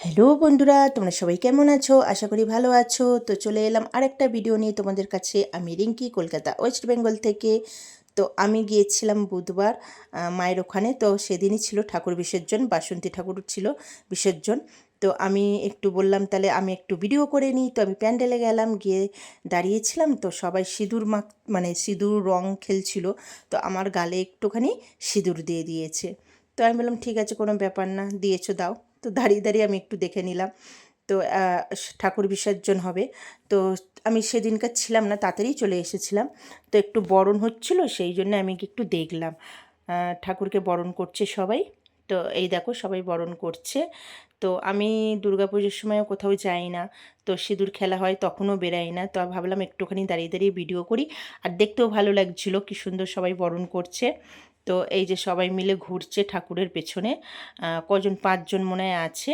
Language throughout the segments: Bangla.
হ্যালো বন্ধুরা, তোমরা সবাই কেমন আছো? আশা করি ভালো আছো। তো চলে এলাম আরেকটা ভিডিও নিয়ে তোমাদের কাছে। আমি রিঙ্কি, কলকাতা ওয়েস্ট বেঙ্গল থেকে। তো আমি গিয়েছিলাম বুধবার মায়ের ওখানে। তো সেদিনই ছিল ঠাকুর বিসর্জন, বাসন্তী ঠাকুর ছিল বিসর্জন। তো আমি একটু বললাম, তাহলে আমি একটু ভিডিও করে নিই। তো আমি প্যান্ডেলে গেলাম, গিয়ে দাঁড়িয়েছিলাম। তো সবাই সিঁদুর মাখ মানে সিঁদুর রং খেলছিল। তো আমার গালে একটুখানি সিঁদুর দিয়ে দিয়েছে। তো আমি বললাম, ঠিক আছে, কোনো ব্যাপার না, দিয়েছ, দাও। তো দাঁড়িয়ে দাঁড়িয়ে আমি একটু দেখে নিলাম। তো ঠাকুর বিসর্জন হবে। তো আমি সেদিনকার ছিলাম না, তাড়াতাড়ি চলে এসেছিলাম। তো একটু বরণ হচ্ছিল, সেই জন্য আমি একটু দেখলাম। ঠাকুরকে বরণ করছে সবাই। তো এই দেখো, সবাই বরণ করছে। তো আমি দুর্গাপুজোর সময়ও কোথাও যাই না। তো সিঁদুর খেলা হয়, তখনও বেরাই না। তো ভাবলাম একটুখানি দাঁড়িয়ে দাঁড়িয়ে ভিডিও করি। আর দেখতেও ভালো লাগছিল, কি সুন্দর সবাই বরণ করছে। তো এই যে সবাই মিলে ঘুরছে ঠাকুরের পেছনে কজন পাঁচজন মনে আছে।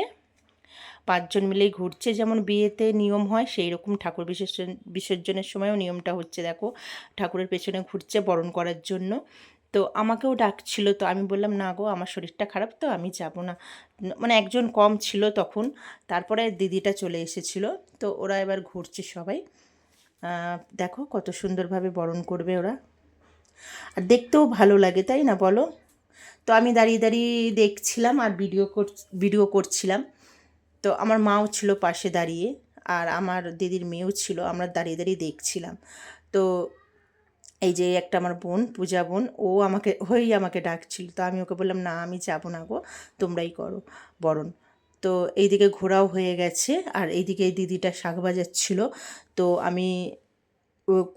পাঁচজন মিলেই ঘুরছে, যেমন বিয়েতে নিয়ম হয় সেই রকম ঠাকুর বিসর্জন, বিসর্জনের সময়ও নিয়মটা হচ্ছে দেখো, ঠাকুরের পেছনে ঘুরছে বরণ করার জন্য। তো আমাকেও ডাকছিল, তো আমি বললাম, না গো, আমার শরীরটা খারাপ তো, আমি যাব না। মানে একজন কম ছিল তখন, তারপরে দিদিটা চলে এসেছিল। তো ওরা এবার ঘুরছে সবাই। দেখো কত সুন্দরভাবে বরণ করবে ওরা। আর দেখতেও ভালো লাগে, তাই না বলো? তো আমি দাঁড়িয়ে দাঁড়িয়ে দেখছিলাম আর ভিডিও কর ভিডিও করছিলাম। তো আমার মাও ছিল পাশে দাঁড়িয়ে আর আমার দিদির মেয়েও ছিল, আমরা দাঁড়িয়ে দাঁড়িয়ে দেখছিলাম। তো এই যে একটা আমার বোন, পূজা বোন, ও আমাকে, ওই আমাকে ডাকছিল। তো আমি ওকে বললাম, না, আমি যাব না গো, তোমরাই করো, বরণ। তো এইদিকে ঘোরাও হয়ে গেছে আর এইদিকে এই দিদিটা শাক বাজাচ্ছিল। তো আমি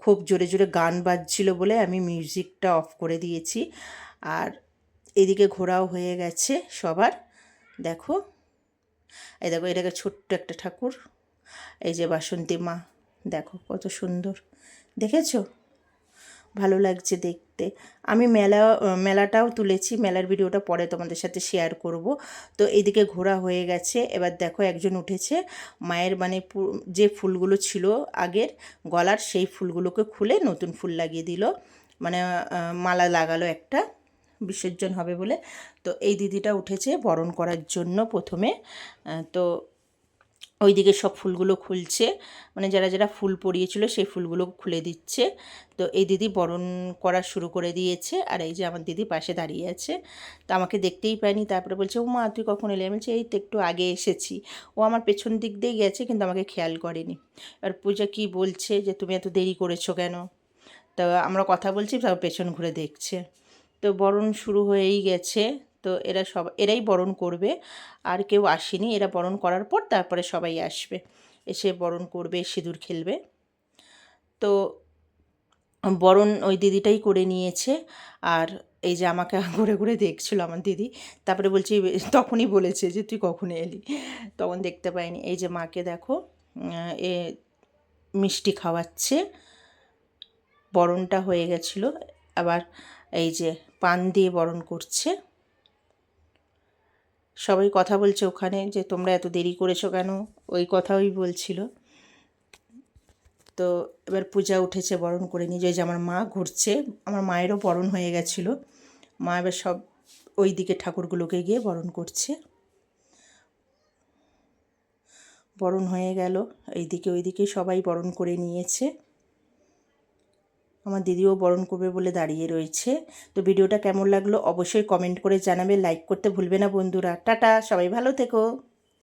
খুব জোরে জোরে গান বাজছিল বলে আমি মিউজিকটা অফ করে দিয়েছি। আর এদিকে ঘোরাও হয়ে গেছে সবার। দেখো, এই দেখো এটাকে ছোট্ট একটা ঠাকুর। এই যে বাসন্তী মা, দেখো কত সুন্দর। দেখেছ? ভালো লাগছে দেখতে। আমি মেলা, মেলাটাও তুলেছি, মেলার ভিডিওটা পরে তোমাদের সাথে শেয়ার করব। তো এদিকে ঘোরা হয়ে গেছে, এবার দেখো একজন উঠেছে, মায়ের মানে যে ফুলগুলো ছিল আগের, গলার সেই ফুলগুলোকে খুলে নতুন ফুল লাগিয়ে দিল। মানে মালা লাগালো একটা, বিসর্জন হবে বলে। তো এই দিদিটা উঠেছে বরণ করার জন্য প্রথমে তো ওইদিকে সব ফুলগুলো খুলছে। মানে যারা যারা ফুল পরিয়েছিল সেই ফুলগুলো খুলে দিচ্ছে। তো এই দিদি বরণ করা শুরু করে দিয়েছে আর এই যে আমার দিদি পাশে দাঁড়িয়ে আছে। তো আমাকে দেখতেই পায়নি, তারপরে বলছে, ও মা, তুই কখন এলি? আমি বলছি, এই তো একটু আগে এসেছি। ও আমার পেছন দিক দিয়ে গেছে, কিন্তু আমাকে খেয়াল করেনি। আর পূজা কি বলছে যে, তুমি এত দেরি করেছ কেন? তো আমরা কথা বলছি, তারপর পেছন ঘুরে দেখছে। তো বরণ শুরু হয়েই গেছে। তো এরা সব, এরাই বরণ করবে। আর কেউ আসেনি, এরা বরণ করার পর তারপরে সবাই আসবে। এসে বরণ করবে, সিঁদুর খেলবে। তো বরণ ওই দিদিটাই করে নিয়েছে। আর এই যে আমাকে ঘুরে ঘুরে দেখছিল আমার দিদি, তারপরে বলছি, তখনই বলেছে যে তুই কখন এলি? তখন দেখতে পাইনি। এই যে মাকে দেখো এ মিষ্টি খাওয়াচ্ছে। বরণটা হয়ে গেছিল। আবার এই যে পান দিয়ে বরণ করছে। সবাই কথা বলছে ওখানে যে, তোমরা এত দেরি করেছ কেন? ওই কথাই বলছিল। তো এবার পূজা উঠেছে বরণ করে নিয়ে যে, আমার মা ঘুরছে। আমার মায়েরও বরণ হয়ে গেছিল। মা এবার সব ওই দিকে ঠাকুরগুলোকে গিয়ে বরণ করছে। বরণ হয়ে গেল। এইদিকে ওইদিকে সবাই বরণ করে নিয়েছে। আমার দিদিও বরণ করবে বলে দাঁড়িয়ে রয়েছে। তো ভিডিওটা কেমন লাগল অবশ্যই কমেন্ট করে জানাবে লাইক করতে ভুলবে না বন্ধুরা। টাটা, সবাই ভালো থেকো।